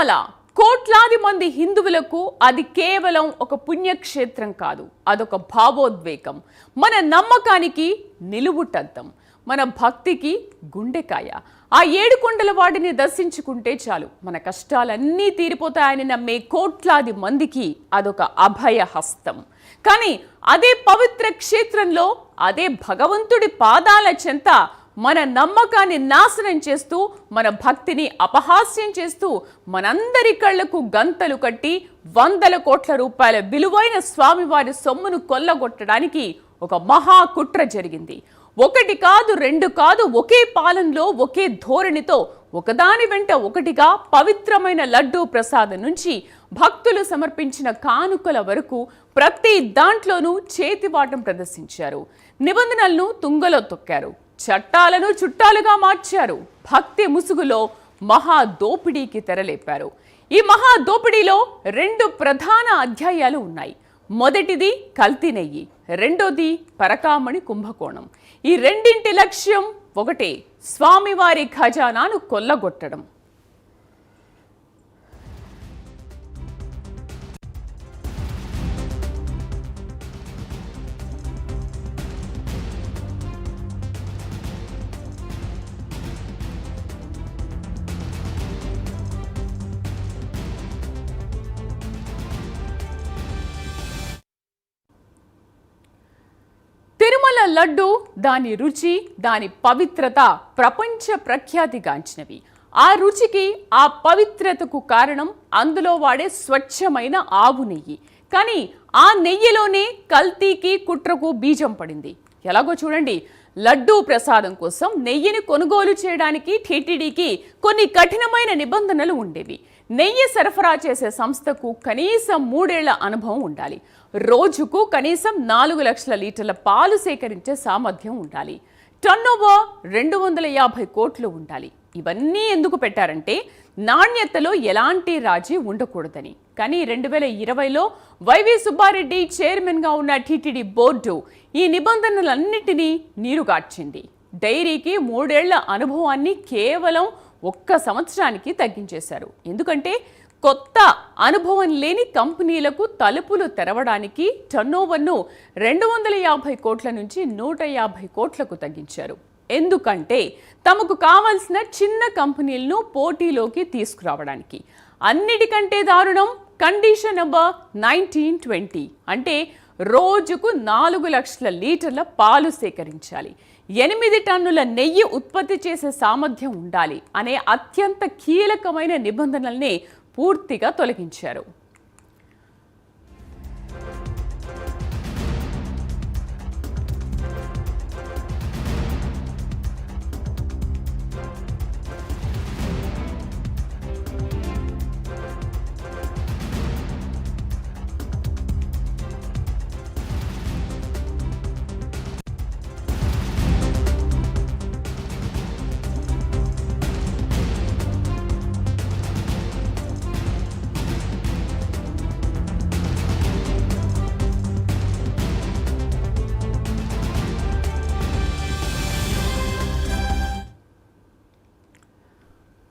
తిరుమల కోట్లాది మంది హిందువులకు అది కేవలం ఒక పుణ్యక్షేత్రం కాదు అదొక భావోద్వేగం. మన నమ్మకానికి నిలువుటద్దం మన భక్తికి గుండెకాయ. ఆ ఏడు కొండల వాడిని దర్శించుకుంటే చాలు మన కష్టాలన్నీ తీరిపోతాయని నమ్మే కోట్లాది మందికి అదొక అభయ హస్తం. కానీ అదే పవిత్ర క్షేత్రంలో అదే భగవంతుడి పాదాల చెంత మన నమ్మకాన్ని నాశనం చేస్తూ మన భక్తిని అపహాస్యం చేస్తూ మనందరి కళ్ళకు గంతలు కట్టి వందల కోట్ల రూపాయల విలువైన స్వామివారి సొమ్మును కొల్లగొట్టడానికి ఒక మహా కుట్ర జరిగింది. ఒకటి కాదు రెండు కాదు ఒకే పాలనలో ఒకే ధోరణితో ఒకదాని వెంట ఒకటిగా పవిత్రమైన లడ్డూ ప్రసాదం నుంచి భక్తులు సమర్పించిన కానుకల వరకు ప్రతి దాంట్లోనూ చేతివాటం ప్రదర్శించారు. నిబంధనలను తుంగలో తొక్కారు. చట్టాలను చుట్టాలుగా మార్చారు. భక్తి ముసుగులో మహా దోపిడీకి తెరలేపారు. ఈ మహా దోపిడీలో రెండు ప్రధాన అధ్యాయాలు ఉన్నాయి. మొదటిది కల్తీనెయ్యి రెండోది పరకామణి కుంభకోణం. ఈ రెండింటి లక్ష్యం ఒకటే స్వామివారి ఖజానాను కొల్లగొట్టడం. లడ్డు దాని రుచి దాని పవిత్రత ప్రపంచ ప్రఖ్యాతిగాంచినవి. ఆ రుచికి ఆ పవిత్రతకు కారణం అందులో వాడే స్వచ్ఛమైన ఆవు నెయ్యి. కానీ ఆ నెయ్యిలోనే కల్తీకి కుట్రకు బీజం పడింది. ఎలాగో చూడండి లడ్డూ ప్రసాదం కోసం నెయ్యిని కొనుగోలు చేయడానికి టీటీడీకి కొన్ని కఠినమైన నిబంధనలు ఉండేవి. నెయ్యి సరఫరా చేసే సంస్థకు కనీసం మూడేళ్ళ అనుభవం ఉండాలి. రోజుకు కనీసం నాలుగు లక్షల లీటర్ల పాలు సేకరించే సామర్థ్యం ఉండాలి. టర్నోవర్ రెండు వందల యాభై కోట్లు ఉండాలి. ఇవన్నీ ఎందుకు పెట్టారంటే నాణ్యతలో ఎలాంటి రాజీ ఉండకూడదని. కానీ రెండు వేల ఇరవైలో వైవి సుబ్బారెడ్డి చైర్మన్గా ఉన్న టీటీడీ బోర్డు ఈ నిబంధనలన్నిటినీ నీరుగార్చింది డైరీకి మూడేళ్ళ అనుభవాన్ని కేవలం ఒక్క సంవత్సరానికి తగ్గించేశారు. ఎందుకంటే కొత్త అనుభవం లేని కంపెనీలకు తలుపులు తెరవడానికి టర్నోవర్ను రెండు వందల యాభై కోట్ల నుంచి నూట యాభై కోట్లకు తగ్గించారు. ఎందుకంటే తమకు కావలసిన చిన్న కంపెనీలను పోటీలోకి తీసుకురావడానికి. అన్నిటికంటే దారుణం కండిషన్ నెంబర్ నైన్టీన్ ట్వంటీ. అంటే రోజుకు నాలుగు లక్షల లీటర్ల పాలు సేకరించాలి. ఎనిమిది టన్నుల నెయ్యి ఉత్పత్తి చేసే సామర్థ్యం ఉండాలి అనే అత్యంత కీలకమైన నిబంధనల్ని పూర్తిగా తొలగించారు.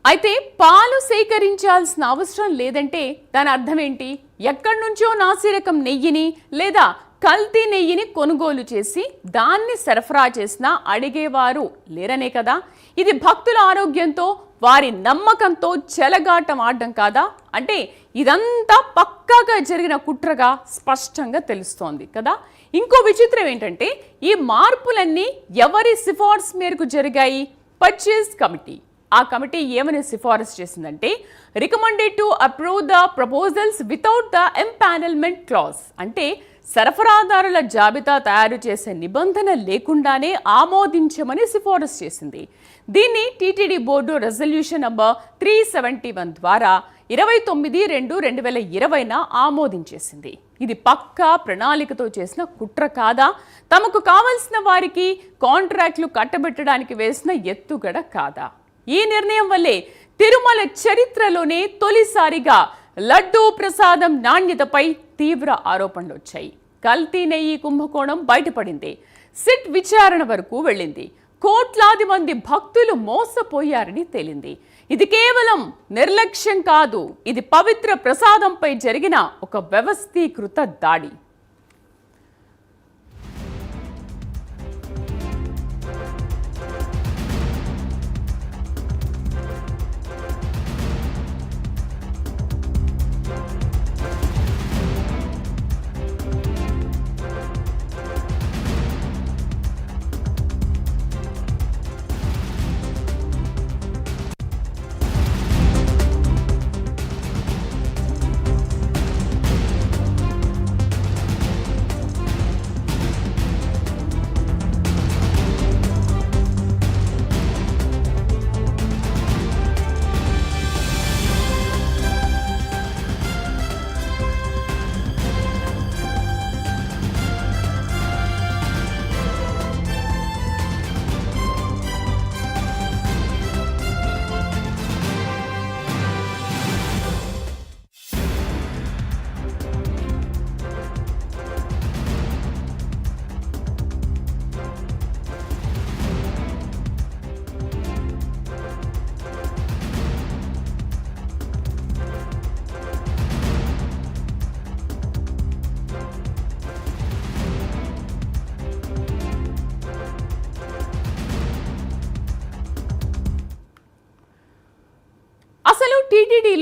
అయితే పాలు సేకరించాల్సిన అవసరం లేదంటే దాని అర్థం ఏంటి ఎక్కడి నుంచో నాసిరకం నెయ్యిని లేదా కల్తీ నెయ్యిని కొనుగోలు చేసి దాన్ని సరఫరా చేసినా అడిగేవారు లేరనే కదా? ఇది భక్తుల ఆరోగ్యంతో వారి నమ్మకంతో చెలగాటం ఆడడం కాదా? అంటే ఇదంతా పక్కాగా జరిగిన కుట్రగా స్పష్టంగా తెలుస్తోంది కదా? ఇంకో విచిత్రం ఏంటంటే ఈ మార్పులన్నీ ఎవరి సిఫార్సు మేరకు జరిగాయి? Purchase committee. ఆ కమిటీ ఏమని సిఫారసు చేసిందంటే recommended to approve the proposals without the empanelment clause. అంటే సరఫరాదారుల జాబితా తయారు చేసే నిబంధన లేకుండానే ఆమోదించమని సిఫారసు చేసింది. దీన్ని TTD board resolution number three seventy one ద్వారా ఇరవై తొమ్మిది రెండు రెండు వేల ఇరవైన ఆమోదించేసింది. ఇది పక్కా ప్రణాళికతో చేసిన కుట్ర కాదా? తమకు కావలసిన వారికి కాంట్రాక్ట్లు కట్టబెట్టడానికి వేసిన ఎత్తుగడ కాదా? ఈ నిర్ణయం వల్లే తిరుమల చరిత్రలోనే తొలిసారిగా లడ్డూ ప్రసాదం నాణ్యతపై తీవ్ర ఆరోపణలు వచ్చాయి. కల్తీ నెయ్యి కుంభకోణం బయటపడింది. సిట్ విచారణ వరకు వెళ్ళింది. కోట్లాది మంది భక్తులు మోసపోయారని తేలింది. ఇది కేవలం నిర్లక్ష్యం కాదు ఇది పవిత్ర ప్రసాదంపై జరిగిన ఒక వ్యవస్థీకృత దాడి.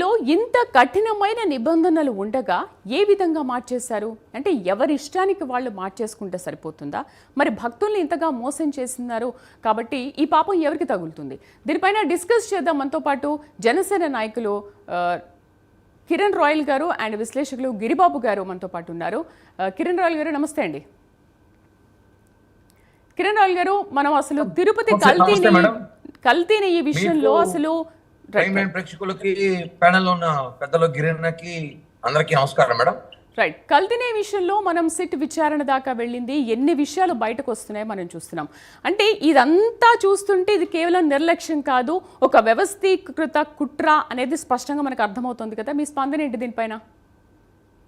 టీటీడీలో ఇంత కఠినమైన నిబంధనలు ఉండగా ఏ విధంగా మార్చేశారు? అంటే ఎవరి ఇష్టానికి వాళ్ళు మార్చేసుకుంటే సరిపోతుందా? మరి భక్తుల్ని ఇంతగా మోసం చేస్తున్నారు కాబట్టి ఈ పాపం ఎవరికి తగులుతుంది? దీనిపైన డిస్కస్ చేద్దాం. మనతో పాటు జనసేన నాయకులు కిరణ్ రాయల్ గారు అండ్ విశ్లేషకులు గిరిబాబు గారు మనతో పాటు ఉన్నారు. కిరణ్ రాయల్ గారు నమస్తే అండి. కిరణ్ రాయల్ గారు మనం అసలు తిరుపతి కల్తీని. కల్తీని ఈ విషయంలో అసలు ప్రేక్షకులకి ప్యానెల్ ఉన్న పెద్దలు గిరణకి అందరికీ నమస్కారం మేడం. రైట్ కల్తీనే విషయంలో మనం సిట్ విచారణ దాకా వెళ్ళింది. ఎన్ని విషయాలు బయటకు వస్తున్నాయి మనం చూస్తున్నాం. అంటే ఇదంతా చూస్తుంటే ఇది కేవలం నిర్లక్ష్యం కాదు. ఒక వ్యవస్థీకృత కుట్ర అనేది స్పష్టంగా మనకు అర్థమవుతుంది కదా. మీ స్పందన ఏంటి దీనిపైన?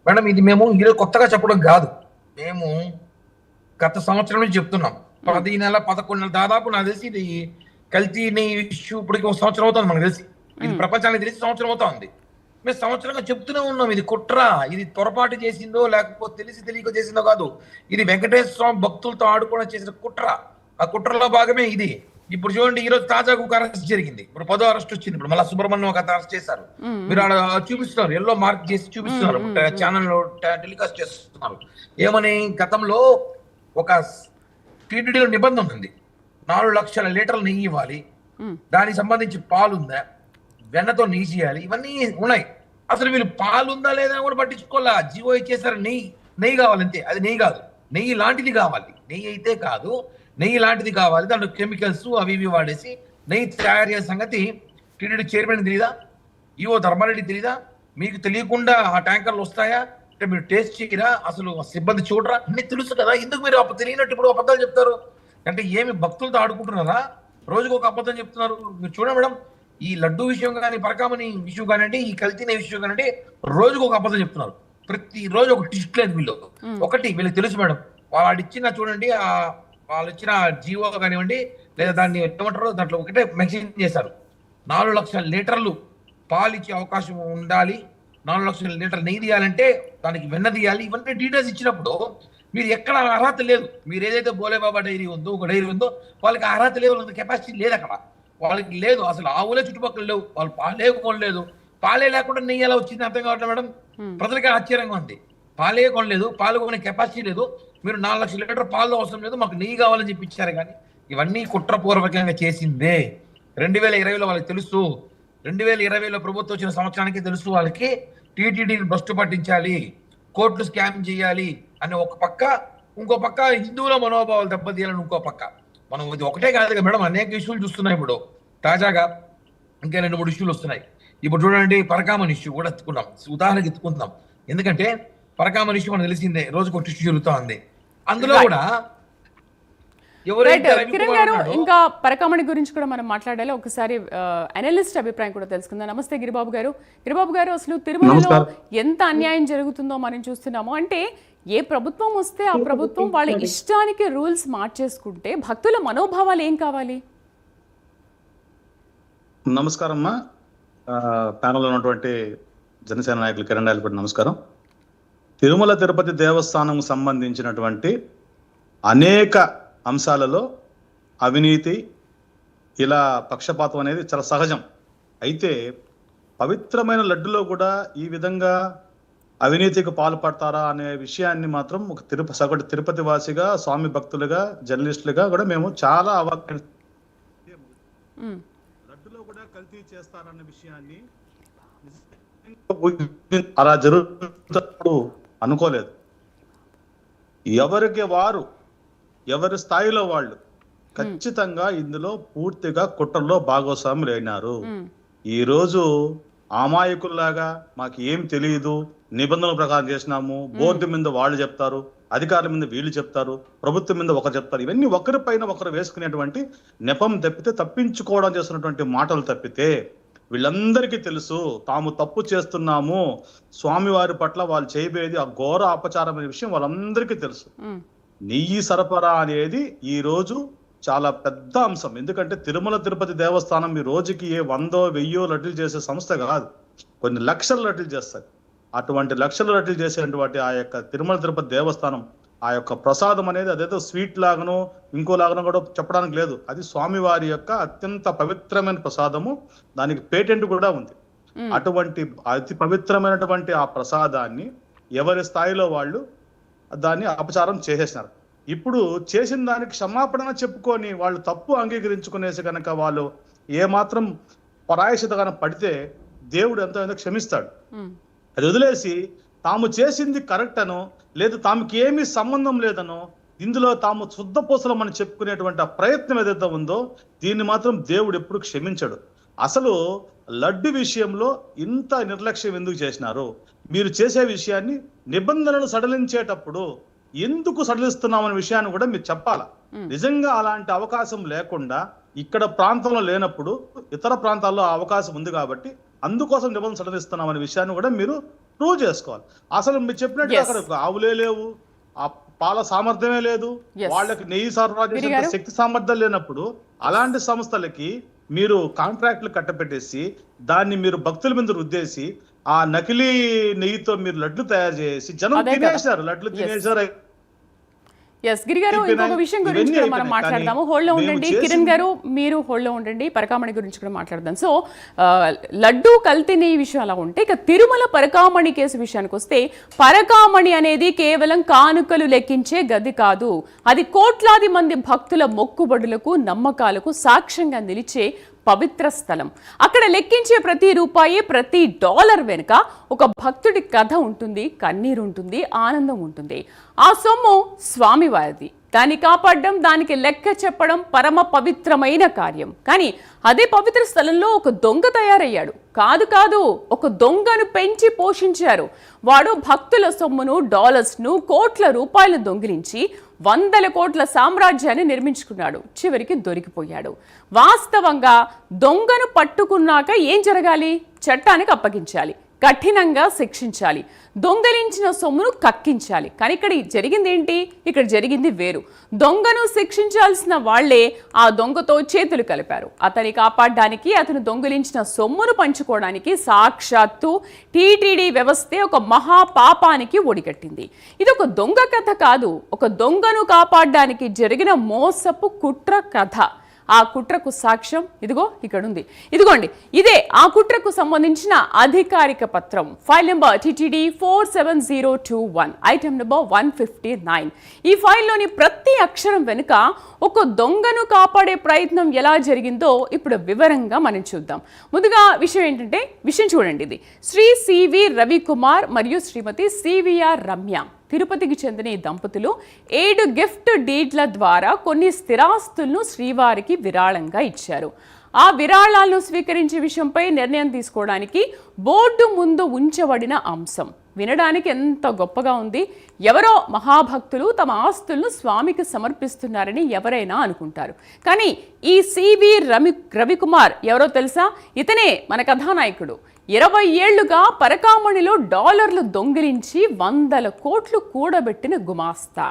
మేడం ఇది మేము ఈరోజు కొత్తగా చెప్పడం కాదు. మేము గత సంవత్సరం నుంచి చెప్తున్నాం. పది నెల పదకొండు నెలల దాదాపు నాకు తెలిసి ఇది కల్తీని ఇష్యూ ఇప్పటికి ఒక సంవత్సరం అవుతుంది మనకు తెలిసి. ఇది ప్రపంచానికి తెలిసి సంవత్సరం అవుతుంది. మేము సంవత్సరంగా చెప్తూనే ఉన్నాం ఇది కుట్ర ఇది పొరపాటు చేసిందో లేకపోతే తెలిసి తెలియక చేసిందో కాదు. ఇది వెంకటేశ్వర స్వామి భక్తులతో ఆడుకోవడం చేసిన కుట్ర. ఆ కుట్రలో భాగమే ఇది. ఇప్పుడు చూడండి ఈ రోజు తాజాగా ఒక అరెస్ట్ జరిగింది. ఇప్పుడు పదో అరెస్ట్ వచ్చింది. ఇప్పుడు మళ్ళీ సుబ్రహ్మణ్యం ఒక అరెస్ట్ చేశారు. మీరు ఆడ చూపిస్తున్నారు ఎల్లో మార్క్ చేసి చూపిస్తున్నారు. ఛానల్లో టెలికాస్ట్ చేస్తున్నారు. ఏమని గతంలో ఒక టీటీడీలో నిబంధన ఉంది. నాలుగు లక్షల లీటర్ల నెయ్యి ఇవ్వాలి. దానికి సంబంధించి పాలు ఉందా వెన్నతో నెయ్యి చేయాలి. ఇవన్నీ ఉన్నాయి. అసలు వీళ్ళు పాలు ఉందా లేదా కూడా పట్టించుకోవాలా? జీవో ఇచ్చేసారు నెయ్యి నెయ్యి కావాలంతే అది నెయ్యి కాదు. నెయ్యి లాంటిది కావాలి. నెయ్యి అయితే కాదు. నెయ్యి లాంటిది కావాలి. దాంట్లో కెమికల్స్ అవి ఇవి వాడేసి నెయ్యి తయారు చేసే సంగతి టీడీడీ చైర్మన్ తెలీదా? ఈవో ధర్మారెడ్డి తెలీదా? మీకు తెలియకుండా ఆ ట్యాంకర్లు వస్తాయా? అంటే మీరు టేస్ట్ చేయరా? అసలు సిబ్బంది చూడరా? అన్ని తెలుసు కదా. ఎందుకు మీరు అప్పుడు తెలియనట్టు ఇప్పుడు అబద్ధాలు చెప్తారు. అంటే ఏమి భక్తులతో ఆడుకుంటున్నారా? రోజుకు ఒక అబద్ధం చెప్తున్నారు. మీరు చూడండి మేడం. ఈ లడ్డు విషయం కానీ పరకామని ఇష్యూ కానివ్వండి ఈ కల్తీనే విషయం కానివ్వండి రోజుకు ఒక అబద్ధం చెప్తున్నారు. ప్రతి రోజు ఒక టిస్ట్ లేదు వీళ్ళు. ఒకటి వీళ్ళకి తెలుసు మేడం. వాళ్ళు ఇచ్చిన చూడండి ఆ వాళ్ళు ఇచ్చిన జీవో కానివ్వండి లేదా దాన్ని ఏమంటారో దాంట్లో ఒకటే మెన్షన్ చేశారు. నాలుగు లక్షల లీటర్లు పాలు ఇచ్చే అవకాశం ఉండాలి. నాలుగు లక్షల లీటర్ నెయ్యి తీయాలంటే దానికి వెన్న తీయాలి. ఇవన్నీ డీటెయిల్స్ ఇచ్చినప్పుడు మీరు ఎక్కడ అర్హత లేదు. మీరు ఏదైతే బోలేబాబా డైరీ ఉందో ఒక డైరీ ఉందో వాళ్ళకి అర్హత లేదు వాళ్ళకి కెపాసిటీ లేదు అక్కడ. వాళ్ళకి లేదు. అసలు ఆవులే చుట్టుపక్కల లేవు. వాళ్ళు పాలే కొనలేదు పాలే లేకుండా నెయ్యి ఎలా వచ్చింది అర్థం కావట్లేదు మేడం? ప్రజలకి ఆశ్చర్యంగా ఉంది. పాలే కొనలేదు. పాలు కొనే కెపాసిటీ లేదు. మీరు నాలుగు లక్షల లీటర్ పాలు అవసరం లేదు. మాకు నెయ్యి కావాలని చెప్పి ఇచ్చారు కానీ ఇవన్నీ కుట్రపూర్వకంగా చేసిందే. రెండు వేల ఇరవైలో వాళ్ళకి తెలుసు. రెండు వేల ఇరవైలో ప్రభుత్వం వచ్చిన సంవత్సరానికి తెలుసు వాళ్ళకి. టీటీడీని భ్రష్టు పట్టించాలి. కోర్టులు స్కామ్ చేయాలి అని ఒక పక్క ఇంకో పక్క హిందువుల మనోభావాలు దెబ్బతీయాలని ఇంకో పక్క. మనం ఇది ఒకటే కాదు కదా మేడం అనేక ఇష్యూలు చూస్తున్నాం ఇప్పుడు. తాజాగా ఇంకా రెండు మూడు ఇష్యూలు వస్తున్నాయి. ఇప్పుడు చూడండి పరకామన్ ఇష్యూ కూడా ఎత్తుకున్నాం ఉదాహరణకి ఎత్తుకుందాం ఎందుకంటే పరకామన్ ఇష్యూ మనకు తెలిసిందే రోజుకు ఒక ఇష్యూ జరుగుతా ఉంది. అందులో Right. కూడా కిరణ్ గారు ఇంకా పరకామణి గురించి కూడా మనం మాట్లాడాలి. ఒకసారి అనలిస్ట్ అభిప్రాయం కూడా తెలుసుకుందాం. నమస్తే గిరిబాబు గారు. గిరిబాబు గారు అసలు తిరుమలలో. ఎంత అన్యాయం జరుగుతుందో మనం చూస్తున్నాము. అంటే ఏ ప్రభుత్వం వస్తే ఆ ప్రభుత్వం వాళ్ళ ఇష్టానికి రూల్స్ మార్చేసుకుంటే భక్తుల మనోభావాలు ఏం కావాలి? నమస్కారం అమ్మా ఆ, ప్యానెల్లో ఉన్నటువంటి జనసేన నాయకులు కిరణ్ రాయలపేట నమస్కారం. తిరుమల తిరుపతి దేవస్థానం సంబంధించినటువంటి అనేక అంశాలలో అవినీతి ఇలా పక్షపాతం అనేది చాలా సహజం. అయితే పవిత్రమైన లడ్డులో కూడా ఈ విధంగా అవినీతికి పాల్పడతారా అనే విషయాన్ని మాత్రం ఒక తిరుపతి సగటు తిరుపతి వాసిగా స్వామి భక్తులుగా జర్నలిస్టులుగా కూడా మేము చాలా అవాక్య మ్మ్. లడ్డులో కూడా కల్తీ చేస్తారన్న విషయాన్ని అలా జరుగుతున్నప్పుడు అనుకోలేదు ఎవరికి వారు ఎవరి స్థాయిలో వాళ్ళు ఖచ్చితంగా ఇందులో పూర్తిగా కుట్రలో భాగస్వాములు అయినారు మ్మ్. అమాయకుల్లాగా మాకు ఏం తెలియదు నిబంధనల ప్రకారం చేసినాము బోర్డు మీద వాళ్ళు చెప్తారు అధికారుల మీద వీళ్ళు చెప్తారు ప్రభుత్వం మీద ఒకరు చెప్తారు. ఇవన్నీ ఒకరిపైన ఒకరు వేసుకునేటువంటి నెపం తప్పితే తప్పించుకోవడం చేస్తున్నటువంటి మాటలు తప్పితే వీళ్ళందరికీ తెలుసు తాము తప్పు చేస్తున్నాము స్వామివారి పట్ల వాళ్ళు చేయబోయేది ఆ ఘోర అపచారం అనే విషయం వాళ్ళందరికీ తెలుసు. నెయ్యి సరఫరా అనేది ఈ రోజు చాలా పెద్ద అంశం. ఎందుకంటే తిరుమల తిరుపతి దేవస్థానం ఈ రోజుకి ఏ వందో వెయ్యో లడ్డూలు చేసే సంస్థ కాదు. కొన్ని లక్షల లడ్డూలు చేస్తారు. అటువంటి లక్షల లడ్డూలు చేసేటువంటి ఆ యొక్క తిరుమల తిరుపతి దేవస్థానం ఆ యొక్క ప్రసాదం అనేది అదేదో స్వీట్ లాగనో ఇంకో లాగనో కూడా చెప్పడానికి లేదు. అది స్వామివారి యొక్క అత్యంత పవిత్రమైన ప్రసాదము. దానికి పేటెంట్ కూడా ఉంది. అటువంటి అతి పవిత్రమైనటువంటి ఆ ప్రసాదాన్ని ఎవరి స్థాయిలో వాళ్ళు దాన్ని అపచారం చేసేసినారు. ఇప్పుడు చేసిన దానికి క్షమాపణ చెప్పుకొని వాళ్ళు తప్పు అంగీకరించుకునేసి కనుక వాళ్ళు ఏమాత్రం పరాయశత కనుక పడితే దేవుడు ఎంతో క్షమిస్తాడు. అది వదిలేసి తాము చేసింది కరెక్ట్ అనో లేదు తాముకి ఏమీ సంబంధం లేదనో ఇందులో తాము శుద్ధపూసలమని చెప్పుకునేటువంటి ఆ ప్రయత్నం ఏదైతే ఉందో దీన్ని మాత్రం దేవుడు ఎప్పుడు క్షమించడు. అసలు లడ్డు విషయంలో ఇంత నిర్లక్ష్యం ఎందుకు చేసినారు? మీరు చేసే విషయాన్ని నిబంధనలు సడలించేటప్పుడు ఎందుకు సడలిస్తున్నామనే విషయాన్ని కూడా మీరు చెప్పాలా. నిజంగా అలాంటి అవకాశం లేకుండా ఇక్కడ ప్రాంతంలో లేనప్పుడు ఇతర ప్రాంతాల్లో అవకాశం ఉంది కాబట్టి అందుకోసం నిబంధన సడలిస్తున్నాం అనే విషయాన్ని కూడా మీరు ప్రూవ్ చేసుకోవాలి అసలు మీరు చెప్పినట్టు. అక్కడ ఆవులే లేవు ఆ పాల సామర్థ్యమే లేదు. వాళ్ళకి నెయ్యి సరఫరా చేసే? శక్తి సామర్థ్యం లేనప్పుడు అలాంటి సంస్థలకి మీరు కాంట్రాక్ట్లు కట్టపెట్టేసి దాన్ని మీరు భక్తుల మీద రుద్దేసి ఆ నకిలీ నెయ్యితో మీరు లడ్లు తయారు చేసి జనం. తినేశారు లడ్లు. తినేశారు ఎస్ గిరి గారు. ఇంకొక విషయం గురించి కూడా మనం. మాట్లాడదాము హోల్డ్లో ఉండండి కిరణ్ గారు మీరు హోల్డ్లో ఉండండి పరకామణి గురించి కూడా మాట్లాడదాం సో లడ్డూ కల్తీని ఈ విషయం అలా ఉంటే ఇక తిరుమల పరకామణి కేసు విషయానికి వస్తే పరకామణి అనేది కేవలం కానుకలు లెక్కించే గది కాదు అది కోట్లాది మంది భక్తుల మొక్కుబడులకు నమ్మకాలకు సాక్ష్యంగా నిలిచే పవిత్ర స్థలం. అక్కడ లెక్కించే ప్రతి రూపాయి ప్రతి డాలర్ వెనుక ఒక భక్తుడి కథ ఉంటుంది కన్నీరు ఉంటుంది ఆనందం ఉంటుంది. ఆ సొమ్ము స్వామివారిది. దాన్ని కాపాడడం దానికి లెక్క చెప్పడం పరమ పవిత్రమైన కార్యం. కానీ అదే పవిత్ర స్థలంలో ఒక దొంగ తయారయ్యాడు. కాదు కాదు ఒక దొంగను పెంచి పోషించారు. వాడు భక్తుల సొమ్మును డాలర్స్ను కోట్ల రూపాయలు దొంగిలించి వందల కోట్ల సామ్రాజ్యాన్ని నిర్మించుకున్నాడు. చివరికి దొరికిపోయాడు. వాస్తవంగా దొంగను పట్టుకున్నాక ఏం జరగాలి? చట్టానికి అప్పగించాలి. కఠినంగా శిక్షించాలి. దొంగలించిన సొమ్మును కక్కించాలి. కానీ ఇక్కడ జరిగింది ఏంటి ఇక్కడ జరిగింది వేరు. దొంగను శిక్షించాల్సిన వాళ్ళే ఆ దొంగతో చేతులు కలిపారు. అతని కాపాడడానికి అతను దొంగిలించిన సొమ్మును పంచుకోవడానికి సాక్షాత్తు టీటీడీ వ్యవస్థే ఒక మహా పాపానికి ఒడిగట్టింది. ఇది ఒక దొంగ కథ కాదు. ఒక దొంగను కాపాడడానికి జరిగిన మోసపు కుట్ర కథ. ఆ కుట్రకు సాక్ష్యం ఇదిగో ఇక్కడ ఉంది ఇదిగోండి ఇదే ఆ కుట్రకు సంబంధించిన అధికారిక పత్రం file number TTD four seven zero two one item number one fifty nine. ఈ ఫైల్లోని ప్రతి అక్షరం వెనుక ఒక దొంగను కాపాడే ప్రయత్నం ఎలా జరిగిందో ఇప్పుడు వివరంగా మనం చూద్దాం. ముందుగా విషయం ఏంటంటే విషయం చూడండి ఇది. శ్రీ సివి రవికుమార్ మరియు శ్రీమతి సివిఆర్ రమ్య. తిరుపతికి చెందిన ఈ దంపతులు ఏడు గిఫ్ట్ డీడ్ల ద్వారా కొన్ని స్థిరాస్తులను శ్రీవారికి విరాళంగా ఇచ్చారు. ఆ విరాళాలను స్వీకరించే విషయంపై నిర్ణయం తీసుకోవడానికి బోర్డు ముందు ఉంచబడిన అంశం. వినడానికి ఎంత గొప్పగా ఉంది. ఎవరో మహాభక్తులు తమ ఆస్తులను స్వామికి సమర్పిస్తున్నారని ఎవరైనా అనుకుంటారు. కానీ ఈ సివి రమి రవికుమార్ ఎవరో తెలుసా? ఇతనే మన కథానాయకుడు. ఇరవై ఏళ్ళుగా పరకామణిలో డాలర్లు దొంగిలించి వందల కోట్లు కూడబెట్టిన గుమాస్తా.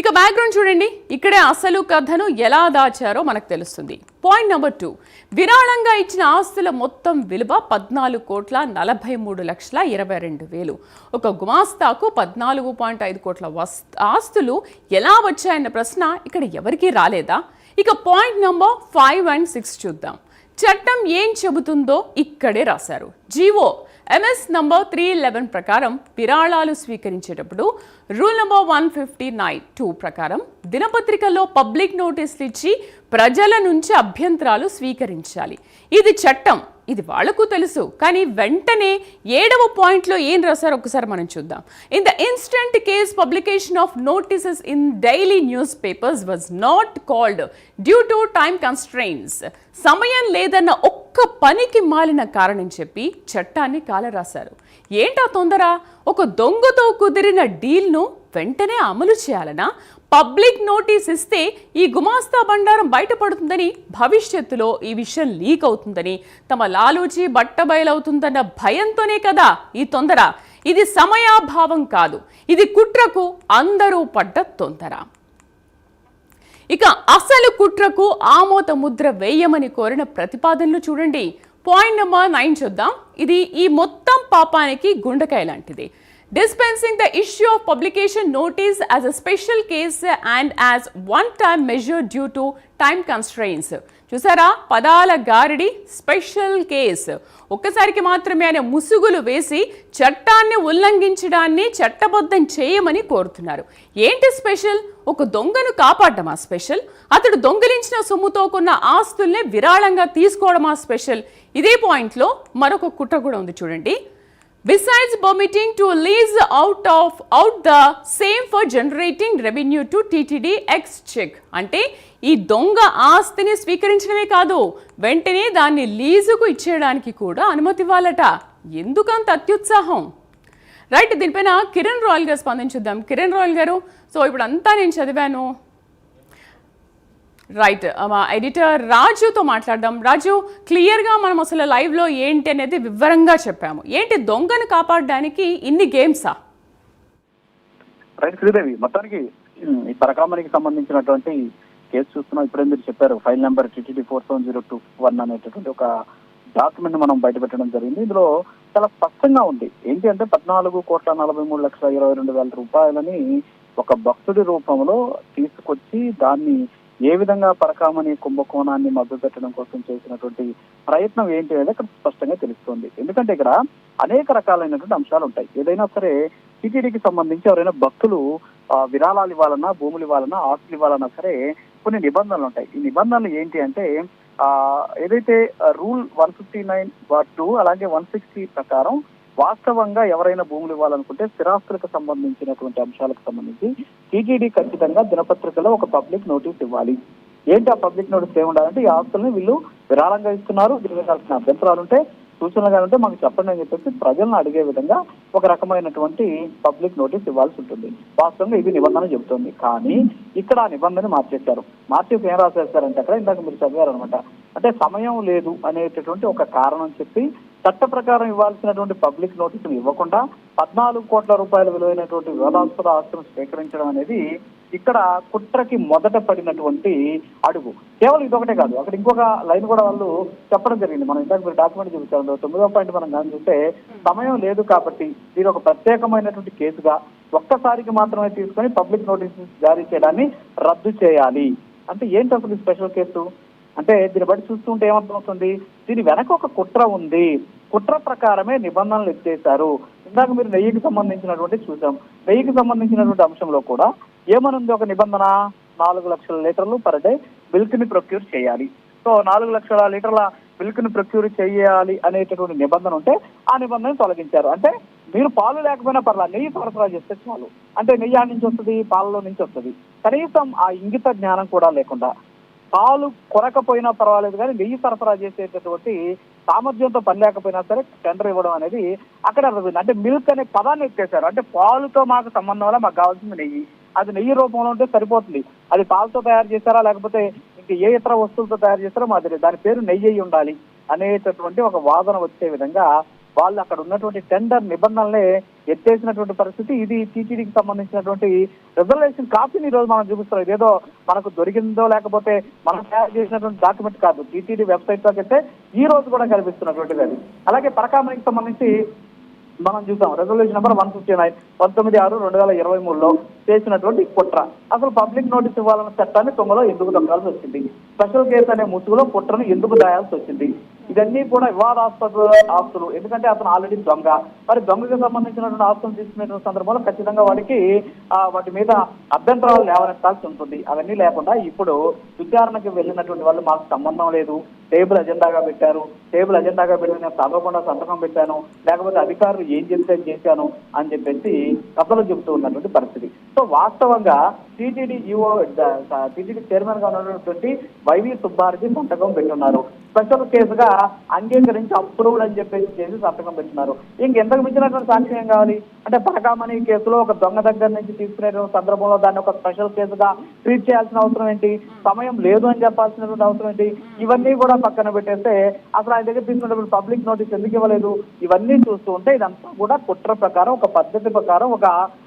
ఇక బ్యాక్గ్రౌండ్ చూడండి. ఇక్కడే అసలు కథను ఎలా దాచారో మనకు తెలుస్తుంది. పాయింట్ నెంబర్ టూ విరాళంగా ఇచ్చిన ఆస్తుల మొత్తం విలువ పద్నాలుగు కోట్ల నలభై మూడు లక్షల ఇరవై రెండు వేలు. ఒక గుమాస్తాకు పద్నాలుగు పాయింట్ ఐదు కోట్ల వస్ ఆస్తులు ఎలా వచ్చాయన్న ప్రశ్న ఇక్కడ ఎవరికీ రాలేదా? ఇక point number five and six చూద్దాం. చట్టం ఏం చెబుతుందో ఇక్కడే రాశారు. GO MS number three eleven ప్రకారం విరాళాలు స్వీకరించేటప్పుడు rule number one fifty nine two ప్రకారం దినపత్రికల్లో పబ్లిక్ నోటీసులు ఇచ్చి ప్రజల నుంచి అభ్యంతరాలు స్వీకరించాలి. ఇది చట్టం. ఇది వాళ్ళకు తెలుసు. కానీ వెంటనే ఏడవ పాయింట్లో ఏం రాశారు ఒకసారి మనం చూద్దాం. In the instant case publication of notices in daily newspapers was not called due to time constraints సమయం లేదన్న ఒక్క పనికి మాలిన కారణం చెప్పి చట్టాన్ని కాలరాశారు. ఏంటా తొందర? ఒక దొంగతో కుదిరిన డీల్ను వెంటనే అమలు చేయాలనా పబ్లిక్ నోటీస్ ఇస్తే ఈ గుమాస్తా బండారం బయటపడుతుందని భవిష్యత్తులో ఈ విషయం లీక్ అవుతుందని తమ లాలూచి బట్టబయలవుతుందన్న భయంతోనే కదా ఈ తొందర. ఇది సమయాభావం కాదు. ఇది కుట్రకు అందరూ పడ్డ తొందర. ఇక అసలు కుట్రకు ఆమోద ముద్ర వేయమని కోరిన ప్రతిపాదనలు చూడండి. పాయింట్ నెంబర్ నైన్ చూద్దాం. ఇది ఈ మొత్తం పాపానికి గుండెకాయ లాంటిది. Dispensing the issue of publication notice as a special case and as one time measure due to time constraints చూసారా? పదాల గారిడి స్పెషల్ కేస్ ఒక్కసారికి మాత్రమే ఆయన ముసుగులు వేసి చట్టాన్ని ఉల్లంఘించడాన్ని చట్టబద్ధం చేయమని కోరుతున్నారు. ఏంటి స్పెషల్ ఒక దొంగను కాపాడమా స్పెషల్ అతడు దొంగిలించిన సొమ్ముతో కొన్న ఆస్తుల్ని విరాళంగా తీసుకోవడమా స్పెషల్ ఇదే పాయింట్లో మరొక కుట్ర కూడా ఉంది చూడండి. Besides permitting to lease out of out the same for generating revenue to TTD X check అంటే ఈ దొంగ ఆస్తిని స్వీకరించడమే కాదు వెంటనే దాన్ని లీజుకు ఇచ్చేయడానికి కూడా అనుమతి ఇవ్వాలట ఎందుకంత అత్యుత్సాహం? రైట్ దీనిపైన కిరణ్ రాయల్ గారు స్పందించుద్దాం కిరణ్ రాయల్ గారు సో ఇప్పుడు అంతా నేను చదివాను. రైట్ మా ఎడిటర్ రాజుతో మాట్లాడదాం. రాజు క్లియర్గా మనం అసలు లైవ్లో ఏంటి అనేది వివరంగా చెప్పాము. ఏంటి దొంగను కాపాడడానికి ఇన్ని గేమ్సా రైట్ శ్రీదేవి మొత్తానికి ఈ పరకామణికి సంబంధించినటువంటి కేసు చూస్తున్నాం. ఇప్పుడే మీరు చెప్పారు file number TTD four seven zero two one అనేటటువంటి ఒక డాక్యుమెంట్ మనం బయట పెట్టడం జరిగింది. ఇందులో చాలా స్పష్టంగా ఉంది. ఏంటి అంటే పద్నాలుగు కోట్ల నలభై మూడు లక్షల ఇరవై రెండు వేల రూపాయలని ఒక భక్తుడి రూపంలో తీసుకొచ్చి దాన్ని ఏ విధంగా పరకామని కుంభకోణాన్ని మద్దతు పెట్టడం కోసం చేసినటువంటి ప్రయత్నం ఏంటి అనేది అక్కడ స్పష్టంగా తెలుస్తుంది. ఎందుకంటే ఇక్కడ అనేక రకాలైనటువంటి అంశాలు ఉంటాయి. ఏదైనా సరే టీటీడీకి సంబంధించి ఎవరైనా భక్తులు విరాళాలు ఇవ్వాలన్నా భూములు ఇవ్వాలన్నా ఆస్తులు ఇవ్వాలన్నా సరే కొన్ని నిబంధనలు ఉంటాయి. ఈ నిబంధనలు ఏంటి అంటే ఆ ఏదైతే rule one fifty nine two అలాగే వన్ సిక్స్టీ ప్రకారం వాస్తవంగా ఎవరైనా భూములు ఇవ్వాలనుకుంటే స్థిరాస్తులకు సంబంధించినటువంటి అంశాలకు సంబంధించి టీటీడీ ఖచ్చితంగా దినపత్రికలో ఒక పబ్లిక్ నోటీస్ ఇవ్వాలి. ఏంటి ఆ పబ్లిక్ నోటీస్ ఏముండాలంటే ఈ ఆస్తులను వీళ్ళు విరాళంగా ఇస్తున్నారు దీనికాల్సిన మీద అభ్యంతరాలు ఉంటే సూచనలు కానీ ఉంటే మాకు చెప్పండి అని చెప్పేసి ప్రజలను అడిగే విధంగా ఒక రకమైనటువంటి పబ్లిక్ నోటీస్ ఇవ్వాల్సి ఉంటుంది. వాస్తవంగా ఇది నిబంధన చెబుతుంది. కానీ ఇక్కడ ఆ నిబంధన మార్చేశారు. మార్చేసి ఏం రాసేస్తారంటే అక్కడ ఇందాక మీరు చదివారు అనమాట అంటే సమయం లేదు అనేటటువంటి ఒక కారణం చెప్పి చట్ట ప్రకారం ఇవ్వాల్సినటువంటి పబ్లిక్ నోటీసులు ఇవ్వకుండా పద్నాలుగు కోట్ల రూపాయల విలువైనటువంటి వివాదాస్పద ఆస్తులు స్వీకరించడం అనేది ఇక్కడ కుట్రకి మొదట పడినటువంటి అడుగు. కేవలం ఇదొకటే కాదు అక్కడ ఇంకొక లైన్ కూడా వాళ్ళు చెప్పడం జరిగింది. మనం ఇందాక మీరు డాక్యుమెంట్ చూపించారు తొమ్మిదో పాయింట్ మనం కానీ చూస్తే సమయం లేదు కాబట్టి దీని ఒక ప్రత్యేకమైనటువంటి కేసుగా ఒక్కసారికి మాత్రమే తీసుకొని పబ్లిక్ నోటీసులు జారీ చేయడాన్ని రద్దు చేయాలి. అంటే ఏంటి అసలు ఈ స్పెషల్ కేసు అంటే దీన్ని బట్టి చూస్తుంటే ఏమర్థమవుతుంది? దీని వెనక ఒక కుట్ర ఉంది. కుట్ర ప్రకారమే నిబంధనలు ఎత్తేసారు ఇందాక మీరు నెయ్యికి సంబంధించినటువంటి చూసాం నెయ్యికి సంబంధించినటువంటి అంశంలో కూడా ఏమనుంది ఒక నిబంధన? నాలుగు లక్షల లీటర్లు పర్ డే మిల్క్ని ప్రొక్యూర్ చేయాలి. సో నాలుగు లక్షల లీటర్ల మిల్క్ని ప్రొక్యూర్ చేయాలి అనేటటువంటి నిబంధన ఉంటే ఆ నిబంధనను తొలగించారు. అంటే మీరు పాలు లేకపోయినా పర్లా నెయ్యి సరఫరా చేస్తే చాలు. అంటే నెయ్యి నుంచి వస్తుంది పాలలో నుంచి వస్తుంది. కనీసం ఆ ఇంగిత జ్ఞానం కూడా లేకుండా పాలు కొరకపోయినా పర్వాలేదు కానీ నెయ్యి సరఫరా చేసేటటువంటి సామర్థ్యంతో పని లేకపోయినా సరే టెండర్ ఇవ్వడం అనేది అక్కడ అంటే మిల్క్ అనే పదాన్ని ఎత్తేసారు. అంటే పాలుతో మాకు సంబంధం వల్ల మాకు కావాల్సింది నెయ్యి. అది నెయ్యి రూపంలో ఉంటే సరిపోతుంది. అది పాలతో తయారు చేశారా లేకపోతే ఇంకా ఏ ఇతర వస్తువులతో తయారు చేస్తారో మాది దాని పేరు నెయ్యి ఉండాలి అనేటటువంటి ఒక వాదన వచ్చే విధంగా వాళ్ళు అక్కడ ఉన్నటువంటి టెండర్ నిబంధనలే ఎత్తేసినటువంటి పరిస్థితి. ఇది టీటీడీకి సంబంధించినటువంటి రిజర్వేషన్ కాపీని ఈ రోజు మనం చూపిస్తున్నాం. ఇదేదో మనకు దొరికిందో లేకపోతే మనం తయారు చేసినటువంటి డాక్యుమెంట్ కాదు. టీటీడీ వెబ్సైట్లోకి అయితే ఈ రోజు కూడా కనిపిస్తున్నటువంటిది అది. అలాగే పరకామణికి సంబంధించి మనం చూసాం resolution number one fifty nine పంతొమ్మిది ఆరు రెండు వేల ఇరవై మూడులో చేసినటువంటి కుట్ర. అసలు పబ్లిక్ నోటీస్ ఇవ్వాలన్న చట్టాన్ని తొంగలో ఎందుకు దొంగాల్సి వచ్చింది? స్పెషల్ కేసు అనే ముసుగులో కుట్రను ఎందుకు దాయాల్సి వచ్చింది? ఇవన్నీ కూడా వివాదాస్పద ఆస్తులు. ఎందుకంటే అతను ఆల్రెడీ దొంగ. మరి దొంగకి సంబంధించినటువంటి ఆస్తులు తీసుకునే సందర్భంలో ఖచ్చితంగా వాడికి వాటి మీద అభ్యంతరాలు లేవనెత్తాల్సి ఉంటుంది. అవన్నీ లేకుండా ఇప్పుడు విచారణకి వెళ్ళినటువంటి వాళ్ళు మాకు సంబంధం లేదు. టేబుల్ అజెండాగా పెట్టారు. టేబుల్ అజెండాగా పెట్టి నేను చదవకుండా సంతకం పెట్టాను. లేకపోతే అధికారులు ఏం చెప్తే చేశాను అని చెప్పేసి కథలు చెబుతూ ఉన్నటువంటి పరిస్థితి. సో వాస్తవంగా టీటీడీ ఈఓ టీటీడీ చైర్మన్గా ఉన్నటువంటి వైవి సుబ్బారెడ్డి సంతకం పెట్టున్నారు. స్పెషల్ కేసుగా అంగీకరించి అప్రూవ్డ్ అని చెప్పేసి చేసి సంతకం పెట్టినారు. ఇంకెంతకు మించినటువంటి సాక్ష్యం ఏం కావాలి? అంటే పరకామణి కేసులో ఒక దొంగ దగ్గర నుంచి తీసుకునే సందర్భంలో దాన్ని ఒక స్పెషల్ కేసుగా ట్రీట్ చేయాల్సిన అవసరం ఏంటి? సమయం లేదు అని చెప్పాల్సినటువంటి అవసరం ఏంటి? ఇవన్నీ కూడా పక్కన పెట్టేస్తే అసలు ఆయన దగ్గర తీసుకున్నటువంటి పబ్లిక్ నోటీస్ ఎందుకు ఇవ్వలేదు? ఇవన్నీ చూస్తూ ఉంటే ఇదంతా కూడా కుట్ర ప్రకారం ఒక పద్ధతి ప్రకారం ఒక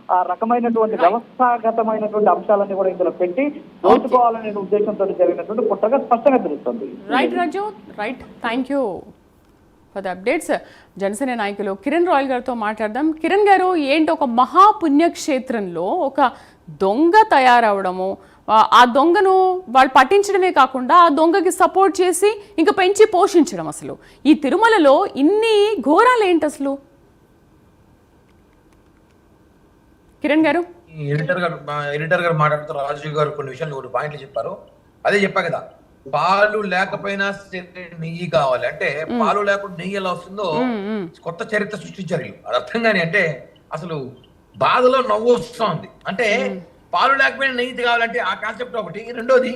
ఆ, రకమైనటువంటి వ్యవస్థాగతమైనటువంటి అంశాలన్నీ కూడా ఇందులో పెట్టి దోచుకోవాలనే ఉద్దేశంతో జరిగినటువంటి కుట్రగా స్పష్టంగా తెలుస్తుంది. Right Raju right thank you for the updates Janasena నాయకులు కిరణ్ రాయల్ గారితో మాట్లాడదాం. కిరణ్ గారు ఏంటి ఒక మహాపుణ్యక్షేత్రంలో ఒక దొంగ తయారవడము? ఆ దొంగను వాళ్ళు పట్టించడమే కాకుండా ఆ దొంగకి సపోర్ట్ చేసి ఇంకా పెంచి పోషించడం అసలు. ఈ తిరుమలలో ఇన్ని ఘోరాలు ఏంటి అసలు? కిరణ్ గారు? ఎడిటర్ గారు ఎడిటర్ గారు మాట్లాడుతూ రాజీవ్ గారు కొన్ని విషయాలు కొన్ని పాయింట్లు చెప్పారు. అదే చెప్పా కదా పాలు లేకపోయినా నెయ్యి కావాలి. అంటే పాలు లేకుండా నెయ్యి ఎలా వస్తుందో కొత్త చరిత్ర సృష్టించారు వీళ్ళు. అది అర్థం కాని అంటే అసలు బాధలో నవ్వు వస్తుంది. అంటే పాలు లేకపోయినా నెయ్యి కావాలంటే ఆ కాన్సెప్ట్ ఒకటి. రెండోది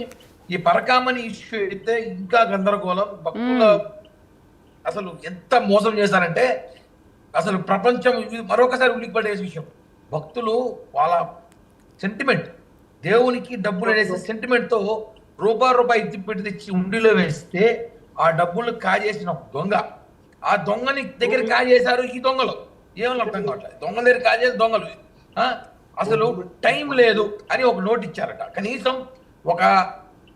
ఈ పరకామని ఇష్యూ అయితే ఇంకా గందరగోళం. భక్తుల అసలు ఎంత మోసం చేశారంటే అసలు ప్రపంచం మరొకసారి ఉలిక్కిపడే విషయం. భక్తులు వాళ్ళ సెంటిమెంట్ దేవునికి డబ్బులు అనేసి సెంటిమెంట్తో రూపాయి రూపాయి ఎత్తి పెట్టి తెచ్చి ఉండిలో వేస్తే ఆ డబ్బులు కాజేసిన దొంగ. ఆ దొంగని దగ్గర కాజేశారు ఈ దొంగలు. ఏమని అర్థం కావట్లేదు. దొంగల దగ్గర కాజేసి దొంగలు? అసలు టైం లేదు అని ఒక నోట్ ఇచ్చారట. కనీసం ఒక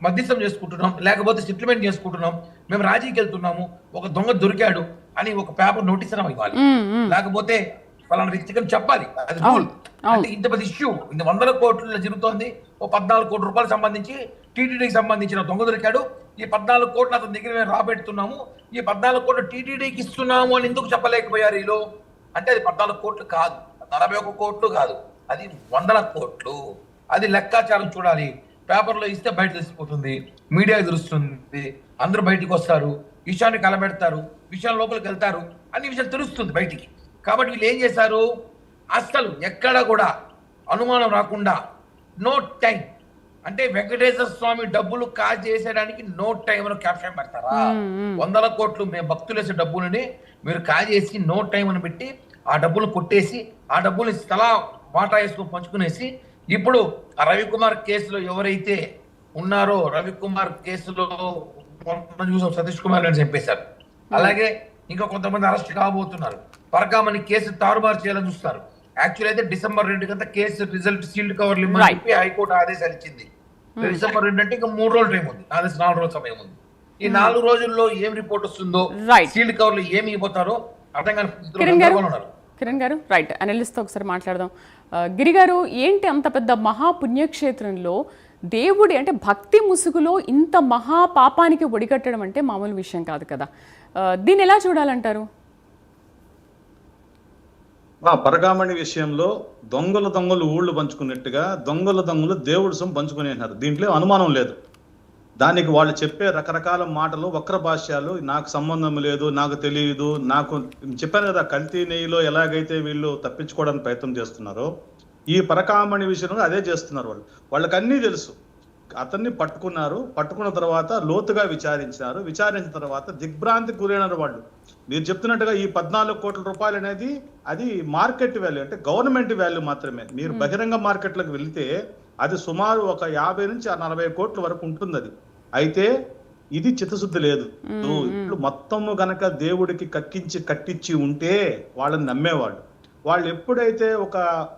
మధ్యస్థం చేసుకుంటున్నాం లేకపోతే సెటిల్మెంట్ చేసుకుంటున్నాం మేము రాజీకి వెళ్తున్నాము ఒక దొంగ దొరికాడు అని ఒక పేపర్ నోటీస్ ఇవ్వాలి. లేకపోతే ఫలానా వ్యక్తికి చెప్పాలి. అది రూల్ అంటే ఇంత పెద్ద ఇష్యూ ఇంత వందల కోట్ల జరుగుతోంది. ఓ పద్నాలుగు కోట్ల రూపాయలు సంబంధించి టీటీడీకి సంబంధించిన దొంగ దొరికాడు. ఈ పద్నాలుగు కోట్లు అతని దగ్గర మేము రాబెడుతున్నాము. ఈ పద్నాలుగు కోట్లు టీటీడీకి ఇస్తున్నాము అని ఎందుకు చెప్పలేకపోయారు వీళ్ళు అంటే అది పద్నాలుగు కోట్లు కాదు. నలభై ఒక్క కోట్లు కాదు. అది వందల కోట్లు. అది లెక్కాచారం చూడాలి. పేపర్లో ఇస్తే బయట తెలిసిపోతుంది. మీడియా తెలుస్తుంది. అందరూ బయటికి వస్తారు. విషయాన్ని కలబెడతారు. విషయం లోపలికి వెళ్తారు. అన్ని విషయాలు తెలుస్తుంది బయటికి. కాబట్టి వీళ్ళు ఏం చేశారు? అస్సలు ఎక్కడ కూడా అనుమానం రాకుండా నో టైం అంటే వెంకటేశ్వర స్వామి డబ్బులు కాజేసేయడానికి నో టైం అని క్యాప్షన్ పెడతారా? వందల కోట్లు మేము భక్తులు వేసే డబ్బులని మీరు కాజేసి నో టైం అని పెట్టి ఆ డబ్బులు కొట్టేసి ఆ డబ్బులు తలా వాటా వేసుకుని పంచుకునేసి ఇప్పుడు ఆ రవికుమార్ కేసులో ఎవరైతే ఉన్నారో రవికుమార్ కేసులో చూసాం సతీష్ కుమార్ గారిని చంపేశారు అలాగే ఇంకా కొంతమంది అరెస్ట్ కాబోతున్నారు. పరకామని కేసు తారుమారు చేయాలని చూస్తారు. యాక్చువల్ అయితే డిసెంబర్ రెండు కంతా కేసు రిజల్ట్ సీల్డ్ కవర్. చెప్పి హైకోర్టు ఆదేశాలు ఇచ్చింది. డిసెంబర్ రెండు అంటే ఇంకా మూడు రోజులు టైం ఉంది. ఆదేశం నాలుగు రోజుల సమయం ఉంది. ఈ నాలుగు రోజుల్లో ఏం రిపోర్ట్ వస్తుందో. సీల్డ్ కవర్లో ఏమి ఇవ్వతారో అర్థం కాని కిరణ్ గారు? రైట్ అనలిస్ట్తో ఒకసారి మాట్లాడదాం. గిరి గారు ఏంటి అంత పెద్ద మహాపుణ్యక్షేత్రంలో దేవుడి అంటే భక్తి ముసుగులో ఇంత మహా పాపానికి ఒడిగట్టడం అంటే మామూలు విషయం కాదు కదా. దీన్ని ఎలా చూడాలంటారు? పరగామణి విషయంలో దొంగలు దొంగలు ఊళ్ళు పంచుకున్నట్టుగా దొంగలు దొంగలు దేవుడు సొమ్ము పంచుకునేసినారు దీంట్లో అనుమానం లేదు. దానికి వాళ్ళు చెప్పే రకరకాల మాటలు వక్ర భాష్యాలు నాకు సంబంధం లేదు నాకు తెలియదు నాకు చెప్పాను కదా కల్తీ నెయ్యిలో ఎలాగైతే వీళ్ళు తప్పించుకోవడానికి ప్రయత్నం చేస్తున్నారో ఈ పరకామణి విషయంలో అదే చేస్తున్నారు వాళ్ళు. వాళ్ళకి అన్నీ తెలుసు. అతన్ని పట్టుకున్నారు. పట్టుకున్న తర్వాత లోతుగా విచారించారు. విచారించిన తర్వాత దిగ్భ్రాంతి గురైనారు వాళ్ళు. మీరు చెప్తున్నట్టుగా ఈ పద్నాలుగు కోట్ల రూపాయలు అనేది అది మార్కెట్ వాల్యూ అంటే గవర్నమెంట్ వాల్యూ మాత్రమే. మీరు బహిరంగ మార్కెట్లకు వెళ్తే అది సుమారు ఒక యాభై నుంచి నలభై కోట్ల వరకు ఉంటుంది అది అయితే ఇది చిత్తశుద్ధి లేదు. ఇప్పుడు మొత్తము గనక దేవుడికి కక్కించి కట్టించి ఉంటే వాళ్ళని నమ్మేవాడు. వాళ్ళు ఎప్పుడైతే ఒక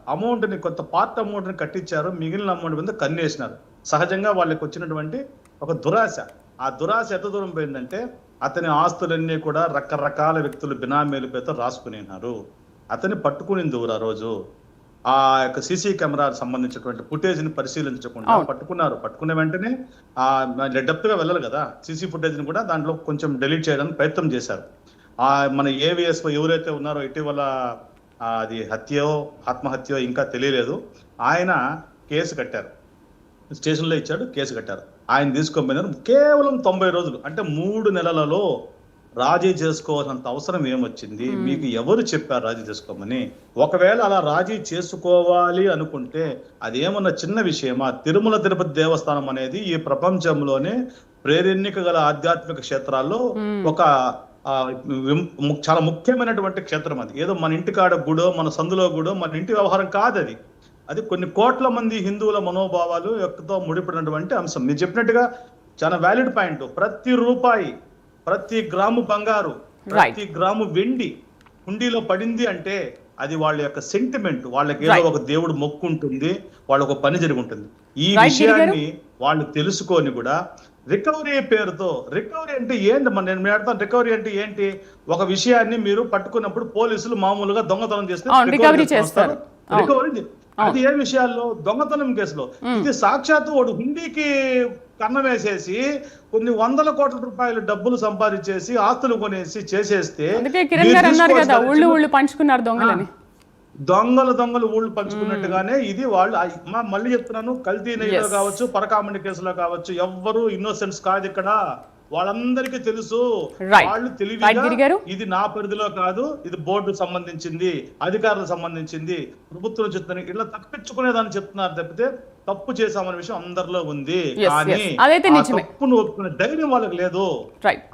అమౌంట్ని కొంత పార్ట్ అమౌంట్ని కట్టించారో మిగిలిన అమౌంట్ మీద కన్నేసినారు. సహజంగా వాళ్ళకి వచ్చినటువంటి ఒక దురాశ. ఆ దురాశ ఎంత దూరం పోయిందంటే అతని ఆస్తులన్నీ కూడా రకరకాల వ్యక్తులు బినామీల పేరుతో రాసుకునేనారు అతన్ని పట్టుకునింది ఊరు ఆ రోజు? ఆ యొక్క సీసీ కెమెరా సంబంధించినటువంటి ఫుటేజ్ని పరిశీలించకుండా. పట్టుకున్నారు. పట్టుకున్న వెంటనే ఆ డెప్త్గా వెళ్ళాలి కదా? సీసీ ఫుటేజ్ని కూడా దాంట్లో కొంచెం డిలీట్ చేయడానికి ప్రయత్నం చేశారు. ఆ మన ఏవిఎస్ ఎవరైతే ఉన్నారో ఇటీవల అది హత్యో ఆత్మహత్యో ఇంకా తెలియలేదు. ఆయన కేసు కట్టారు. స్టేషన్లో ఇచ్చాడు కేసు కట్టారు. ఆయన తీసుకొని కేవలం తొంభై రోజులు అంటే మూడు నెలలలో రాజీ చేసుకోవాల్సినంత అవసరం ఏమొచ్చింది? మీకు ఎవరు చెప్పారు రాజీ చేసుకోమని? ఒకవేళ అలా రాజీ చేసుకోవాలి అనుకుంటే అదేమన్నా చిన్న విషయమా? తిరుమల తిరుపతి దేవస్థానం అనేది ఈ ప్రపంచంలోనే ప్రేరెన్నిక గల ఆధ్యాత్మిక క్షేత్రాల్లో ఒక చాలా ముఖ్యమైనటువంటి క్షేత్రం అది. ఏదో మన ఇంటి కాడ గుడో మన సందులో గుడో మన ఇంటి వ్యవహారం కాదు అది అది కొన్ని కోట్ల మంది హిందువుల మనోభావాలు యొక్కతో ముడిపడినటువంటి అంశం. మీరు చెప్పినట్టుగా చాలా వ్యాలిడ్ పాయింట్ ప్రతి రూపాయి ప్రతి గ్రాము బంగారు ప్రతి గ్రాము వెండి హుండీలో పడింది అంటే అది వాళ్ళ యొక్క సెంటిమెంట్ వాళ్ళకి ఏదో. ఒక దేవుడు మొక్కు ఉంటుంది వాళ్ళకు ఒక పని జరిగి ఉంటుంది. ఈ. విషయాన్ని వాళ్ళు తెలుసుకొని కూడా రికవరీ పేరుతో రికవరీ అంటే ఏంటి? మన నేను అడతాను రికవరీ అంటే ఏంటి? ఒక విషయాన్ని మీరు పట్టుకున్నప్పుడు పోలీసులు మామూలుగా దొంగతనం చేస్తారు. రికవరీ అది ఏ విషయాల్లో? దొంగతనం కేసులో. ఇది సాక్షాత్తు వాడు హుండీకి కన్నం వేసేసి కొన్ని వందల కోట్ల రూపాయలు డబ్బులు సంపాదించేసి ఆస్తులు కొనేసి చేసేస్తే దొంగలు దొంగలు ఊళ్ళు పంచుకున్నట్టుగానే ఇది వాళ్ళు మళ్ళీ చెప్తున్నాను కల్తీ నెయ్యిలో. కావచ్చు పరకామణి కేసులో కావచ్చు ఎవ్వరు ఇన్నోసెంట్స్ కాదు ఇక్కడ. వాళ్ళందరికీ తెలుసు. వాళ్ళు తెలివిగా. ఇది నా పరిధిలో కాదు ఇది బోర్డు సంబంధించింది అధికారులకు సంబంధించింది ప్రభుత్వం చెప్తుంది ఇట్లా తప్పించుకునేదాన్ని చెప్తున్నారు తప్పితే తప్పు చేశామనే విషయం అందరిలో ఉంది. కానీ ఆ. తప్పును ఒప్పుకునే ధైర్యం వాళ్ళకి లేదు.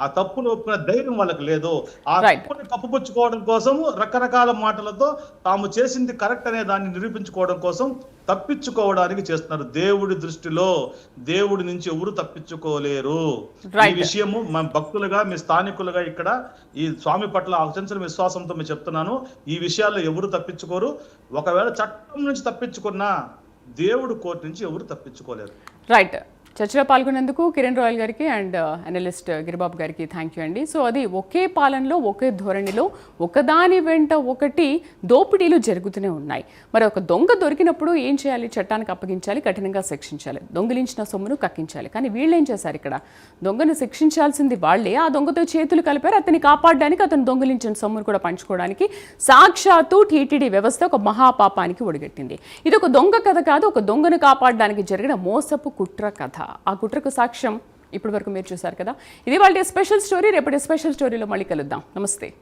ఆ తప్పును ఒప్పుకునే ధైర్యం వాళ్ళకి లేదు. ఆ. తప్పుని కప్పుపుచ్చుకోవడం కోసం రకరకాల మాటలతో తాము చేసింది కరెక్ట్ అనే దాన్ని నిరూపించుకోవడం కోసం తప్పించుకోవడానికి చేస్తున్నారు. దేవుడి దృష్టిలో దేవుడి నుంచి ఎవరు తప్పించుకోలేరు. ఈ. విషయము మా భక్తులుగా మీ స్థానికులుగా ఇక్కడ ఈ స్వామి పట్ల అచంచల విశ్వాసంతో మేము చెప్తున్నాను. ఈ విషయాల్లో ఎవరు తప్పించుకోరు. ఒకవేళ చట్టం నుంచి తప్పించుకున్నా దేవుడు కోర్టు నుంచి ఎవరు తప్పించుకోలేరు రైట్ చర్చలో పాల్గొన్నందుకు కిరణ్ రాయల్ గారికి and uh, analyst uh, Giribabu గారికి థ్యాంక్ యూ అండి. సో అది ఒకే పాలనలో ఒకే ధోరణిలో ఒకదాని వెంట ఒకటి దోపిడీలు జరుగుతూనే ఉన్నాయి. మరి ఒక దొంగ దొరికినప్పుడు ఏం చేయాలి? చట్టానికి అప్పగించాలి కఠినంగా శిక్షించాలి. దొంగిలించిన సొమ్మును కక్కించాలి. కానీ వీళ్ళు ఏం చేశారు ఇక్కడ? దొంగను శిక్షించాల్సింది వాళ్ళే. ఆ దొంగతో చేతులు కలిపారు. అతన్ని కాపాడడానికి అతను దొంగిలించిన సొమ్మును కూడా పంచుకోవడానికి సాక్షాత్తు టీటీడీ వ్యవస్థ ఒక మహాపాపానికి ఒడిగట్టింది. ఇది ఒక దొంగ కథ కాదు. ఒక దొంగను కాపాడడానికి జరిగిన మోసపు కుట్ర కథ. కథ ఆ కుట్రకు సాక్ష్యం ఇప్పటి వరకు మీరు చూశారు కదా. ఇది వాళ్ళ స్పెషల్ స్టోరీ రేపటి స్పెషల్ స్టోరీలో మళ్ళీ కలుద్దాం. నమస్తే.